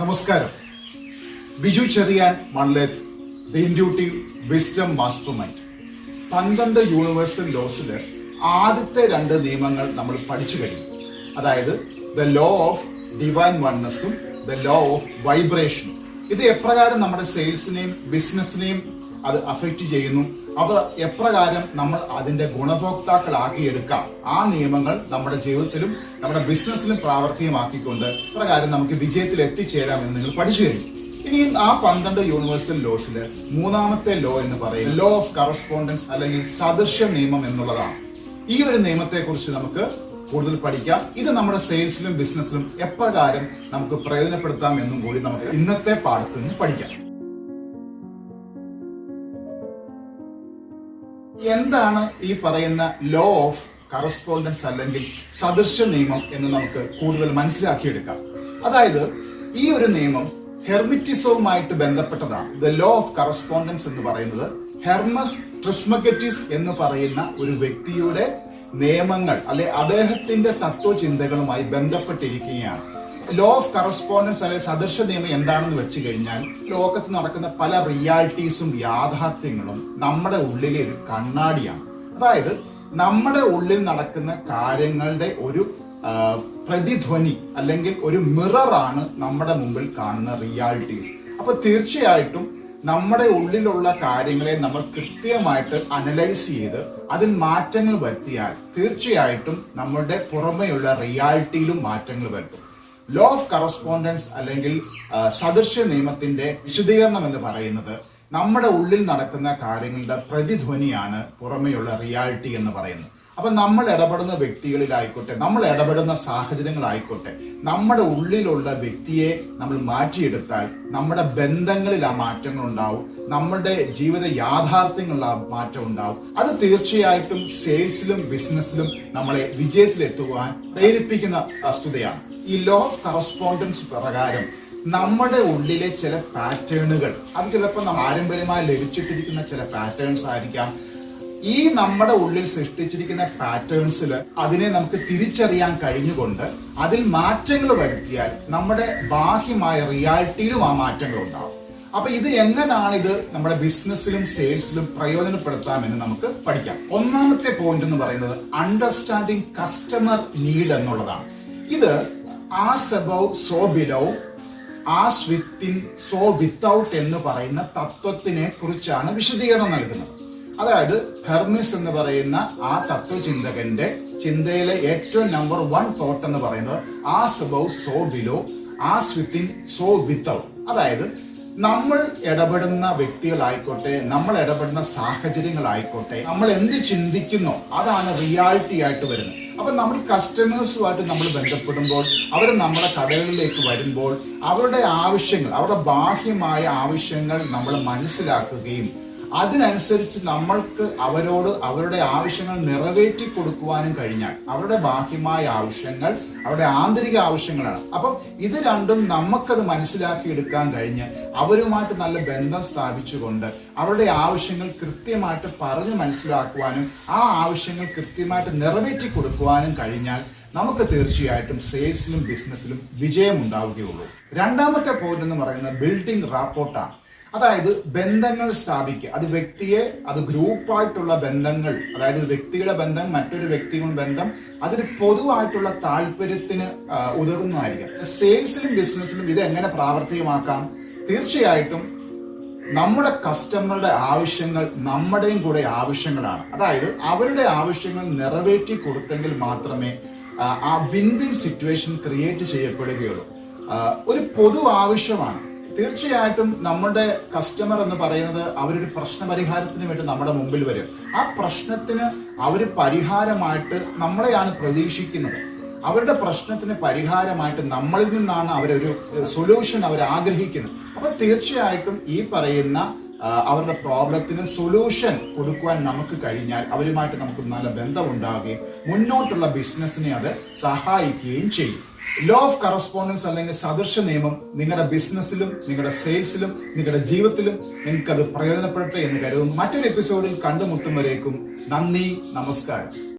നമസ്കാരം. Biju Cheriyan Manleth the intuitive wisdom mastermind പന്ത്രണ്ട് universal ലോസിലെ ആദ്യത്തെ രണ്ട് നിയമങ്ങൾ നമ്മൾ പഠിച്ചു കഴിഞ്ഞു. അതായത് ദ ലോ ഓഫ് ഡിവൈൻ വൺനെസ്സും ദ ലോ ഓഫ് വൈബ്രേഷനും ഇത് എപ്രകാരം നമ്മുടെ സെയിൽസിനെയും ബിസിനസ്സിനെയും അത് അഫക്റ്റ് ചെയ്യുന്നു. അവ എപ്രകാരം നമ്മൾ അതിന്റെ ഗുണഭോക്താക്കളാക്കിയെടുക്കാം. ആ നിയമങ്ങൾ നമ്മുടെ ജീവിതത്തിലും നമ്മുടെ ബിസിനസ്സിലും പ്രാവർത്തികമാക്കിക്കൊണ്ട് പ്രകാരം നമുക്ക് വിജയത്തിൽ എത്തിച്ചേരാം എന്ന് നിങ്ങൾ പഠിച്ചു കഴിഞ്ഞു. ഇനി ആ പന്ത്രണ്ട് യൂണിവേഴ്സൽ ലോസിൽ മൂന്നാമത്തെ ലോ എന്ന് പറയുന്നത് ലോ ഓഫ് കറസ്പോണ്ടൻസ് അല്ലെങ്കിൽ സദൃശ്യ നിയമം എന്നുള്ളതാണ്. ഈ ഒരു നിയമത്തെ കുറിച്ച് നമുക്ക് കൂടുതൽ പഠിക്കാം. ഇത് നമ്മുടെ സെയിൽസിലും ബിസിനസ്സിലും എപ്രകാരം നമുക്ക് പ്രയോജനപ്പെടുത്താം എന്നും കൂടി നമുക്ക് ഇന്നത്തെ പാഠത്തിൽ നിന്ന് പഠിക്കാം. എന്താണ് ഈ പറയുന്ന ലോ ഓഫ് കറസ്പോണ്ടൻസ് അല്ലെങ്കിൽ സദൃശ്യ നിയമം എന്ന് നമുക്ക് കൂടുതൽ മനസ്സിലാക്കിയെടുക്കാം. അതായത് ഈ ഒരു നിയമം ഹെർമിറ്റിസവുമായിട്ട് ബന്ധപ്പെട്ടതാണ്. ദ ലോ ഓഫ് കറസ്പോണ്ടൻസ് എന്ന് പറയുന്നത് ഹെർമസ് ട്രിസ്മഗറ്റിസ് എന്ന് പറയുന്ന ഒരു വ്യക്തിയുടെ നിയമങ്ങൾ അല്ലെ അദ്ദേഹത്തിന്റെ തത്വചിന്തകളുമായി ബന്ധപ്പെട്ടിരിക്കുകയാണ്. ലോ ഓഫ് കറസ്പോണ്ടൻസ് അല്ലെങ്കിൽ സദൃശ നിയമം എന്താണെന്ന് വെച്ച് കഴിഞ്ഞാൽ ലോകത്ത് നടക്കുന്ന പല റിയാലിറ്റീസും യാഥാർത്ഥ്യങ്ങളും നമ്മുടെ ഉള്ളിലെ ഒരു കണ്ണാടിയാണ്. അതായത് നമ്മുടെ ഉള്ളിൽ നടക്കുന്ന കാര്യങ്ങളുടെ ഒരു പ്രതിധ്വനി അല്ലെങ്കിൽ ഒരു മിററാണ് നമ്മുടെ മുമ്പിൽ കാണുന്ന റിയാലിറ്റീസ് അപ്പൊ തീർച്ചയായിട്ടും നമ്മുടെ ഉള്ളിലുള്ള കാര്യങ്ങളെ നമ്മൾ കൃത്യമായിട്ട് അനലൈസ് ചെയ്ത് അതിൽ മാറ്റങ്ങൾ വരുത്തിയാൽ തീർച്ചയായിട്ടും നമ്മളുടെ പുറമെയുള്ള റിയാലിറ്റിയിലും മാറ്റങ്ങൾ വരുത്തും. ലോ ഓഫ് കറസ്പോണ്ടൻസ് അല്ലെങ്കിൽ സദൃശ നിയമത്തിന്റെ വിശദീകരണം എന്ന് പറയുന്നത് നമ്മുടെ ഉള്ളിൽ നടക്കുന്ന കാര്യങ്ങളുടെ പ്രതിധ്വനിയാണ് പുറമെയുള്ള റിയാലിറ്റി എന്ന് പറയുന്നത്. അപ്പൊ നമ്മൾ ഇടപെടുന്ന വ്യക്തികളിലായിക്കോട്ടെ നമ്മൾ ഇടപെടുന്ന സാഹചര്യങ്ങളായിക്കോട്ടെ നമ്മുടെ ഉള്ളിലുള്ള വ്യക്തിയെ നമ്മൾ മാറ്റിയെടുത്താൽ നമ്മുടെ ബന്ധങ്ങളിൽ ആ മാറ്റങ്ങൾ ഉണ്ടാവും നമ്മുടെ ജീവിത യാഥാർത്ഥ്യങ്ങളിൽ ആ മാറ്റം ഉണ്ടാവും. അത് തീർച്ചയായിട്ടും സെയിൽസിലും ബിസിനസ്സിലും നമ്മളെ വിജയത്തിലെത്തുവാൻ പ്രേരിപ്പിക്കുന്ന വസ്തുതയാണ്. ഈ ലോ ഓഫ് കറസ്പോണ്ടൻസ് പ്രകാരം നമ്മുടെ ഉള്ളിലെ ചില പാറ്റേണുകൾ അത് ചിലപ്പോൾ പാരമ്പര്യമായി ലഭിച്ചിട്ടിരിക്കുന്ന ചില പാറ്റേൺസ് ആയിരിക്കാം. ഈ നമ്മുടെ ഉള്ളിൽ സൃഷ്ടിച്ചിരിക്കുന്ന പാറ്റേൺസിൽ അതിനെ നമുക്ക് തിരിച്ചറിയാൻ കഴിഞ്ഞുകൊണ്ട് അതിൽ മാറ്റങ്ങൾ വരുത്തിയാൽ നമ്മുടെ ബാഹ്യമായ റിയാലിറ്റിയിലും ആ മാറ്റങ്ങൾ ഉണ്ടാവും. അപ്പൊ ഇത് എങ്ങനെയാണ് ഇത് നമ്മുടെ ബിസിനസ്സിലും സെയിൽസിലും പ്രയോജനപ്പെടുത്താമെന്ന് നമുക്ക് പഠിക്കാം. ഒന്നാമത്തെ പോയിന്റ് എന്ന് പറയുന്നത് അണ്ടർസ്റ്റാൻഡിങ് കസ്റ്റമർ നീഡ് എന്നുള്ളതാണ്. ഇത് as above so below as within so without എന്ന് പറയുന്ന തത്വത്തിനെ കുറിച്ചാണ് വിശദീകരണം നൽകുന്നത്. അതായത് ഹെർമിസ് എന്ന് പറയുന്ന ആ തത്വചിന്തകന്റെ ചിന്തയിലെ ഏറ്റവും നമ്പർ വൺ തോട്ട് എന്ന് പറയുന്നത് as above so below as within so without അതായത് നമ്മൾ ഇടപെടുന്ന വ്യക്തികളായിക്കോട്ടെ നമ്മൾ ഇടപെടുന്ന സാഹചര്യങ്ങളായിക്കോട്ടെ നമ്മൾ എന്ത് ചിന്തിക്കുന്നോ അതാണ് റിയാലിറ്റി ആയിട്ട് വരുന്നത്. അപ്പൊ നമ്മൾ കസ്റ്റമേഴ്സുമായിട്ട് നമ്മൾ ബന്ധപ്പെടുമ്പോൾ അവർ നമ്മുടെ കടകളിലേക്ക് വരുമ്പോൾ അവരുടെ ആവശ്യങ്ങൾ അവരുടെ ബാഹ്യമായ ആവശ്യങ്ങൾ നമ്മൾ മനസ്സിലാക്കുകയും അതിനനുസരിച്ച് നമ്മൾക്ക് അവരോട് അവരുടെ ആവശ്യങ്ങൾ നിറവേറ്റി കൊടുക്കുവാനും കഴിഞ്ഞാൽ അവരുടെ ബാഹ്യമായ ആവശ്യങ്ങൾ അവരുടെ ആന്തരിക ആവശ്യങ്ങളാണ്. അപ്പം ഇത് രണ്ടും നമുക്കത് മനസ്സിലാക്കി എടുക്കാൻ കഴിഞ്ഞ് അവരുമായിട്ട് നല്ല ബന്ധം സ്ഥാപിച്ചുകൊണ്ട് അവരുടെ ആവശ്യങ്ങൾ കൃത്യമായിട്ട് പറഞ്ഞു മനസ്സിലാക്കുവാനും ആ ആവശ്യങ്ങൾ കൃത്യമായിട്ട് നിറവേറ്റി കൊടുക്കുവാനും കഴിഞ്ഞാൽ നമുക്ക് തീർച്ചയായിട്ടും സെയിൽസിലും ബിസിനസ്സിലും വിജയം ഉണ്ടാവുകയുള്ളൂ രണ്ടാമത്തെ പോയിന്റ് എന്ന് പറയുന്നത് ബിൽഡിംഗ് റാപ്പോർട്ടാണ് അതായത് ബന്ധങ്ങൾ സ്ഥാപിക്കുക. അത് വ്യക്തിയെ അത് ഗ്രൂപ്പായിട്ടുള്ള ബന്ധങ്ങൾ അതായത് വ്യക്തിയുടെ ബന്ധം മറ്റൊരു വ്യക്തിയുടെ ബന്ധം അതൊരു പൊതുവായിട്ടുള്ള താല്പര്യത്തിന് ഉതകുന്നതായിരിക്കാം. സെയിൽസിലും ബിസിനസ്സിലും ഇത് എങ്ങനെ പ്രാവർത്തികമാക്കാം? തീർച്ചയായിട്ടും നമ്മുടെ കസ്റ്റമറുടെ ആവശ്യങ്ങൾ നമ്മുടെയും കൂടെ ആവശ്യങ്ങളാണ്. അതായത് അവരുടെ ആവശ്യങ്ങൾ നിറവേറ്റി കൊടുത്തെങ്കിൽ മാത്രമേ ആ വിൻ വിൻ സിറ്റുവേഷൻ ക്രിയേറ്റ് ചെയ്യപ്പെടുകയുള്ളൂ. ഒരു പൊതു ആവശ്യമാണ്. തീർച്ചയായിട്ടും നമ്മുടെ കസ്റ്റമർ എന്ന് പറയുന്നത് അവരൊരു പ്രശ്ന പരിഹാരത്തിന് വേണ്ടി നമ്മുടെ മുമ്പിൽ വരും. ആ പ്രശ്നത്തിന് അവർ പരിഹാരമായിട്ട് നമ്മളെയാണ് പ്രതീക്ഷിക്കുന്നത്. അവരുടെ പ്രശ്നത്തിന് പരിഹാരമായിട്ട് നമ്മളിൽ നിന്നാണ് അവരൊരു സൊല്യൂഷൻ അവർ ആഗ്രഹിക്കുന്നത്. അപ്പൊ തീർച്ചയായിട്ടും ഈ പറയുന്ന അവരുടെ പ്രോബ്ലത്തിന് സൊല്യൂഷൻ കൊടുക്കുവാൻ നമുക്ക് കഴിഞ്ഞാൽ അവരുമായിട്ട് നമുക്ക് നല്ല ബന്ധമുണ്ടാവുകയും മുന്നോട്ടുള്ള ബിസിനസ്സിനെ അത് സഹായിക്കുകയും ചെയ്യും. ലോ ഓഫ് കറസ്പോണ്ടൻസ് അല്ലെങ്കിൽ സദൃശ നിയമം നിങ്ങളുടെ ബിസിനസ്സിലും നിങ്ങളുടെ സെയിൽസിലും നിങ്ങളുടെ ജീവിതത്തിലും നിങ്ങൾക്ക് അത് പ്രയോജനപ്പെടട്ടെ എന്ന് കരുതുന്നു. മറ്റൊരു എപ്പിസോഡിൽ കണ്ടുമുട്ടുമ്പോഴേക്കും നന്ദി നമസ്കാരം.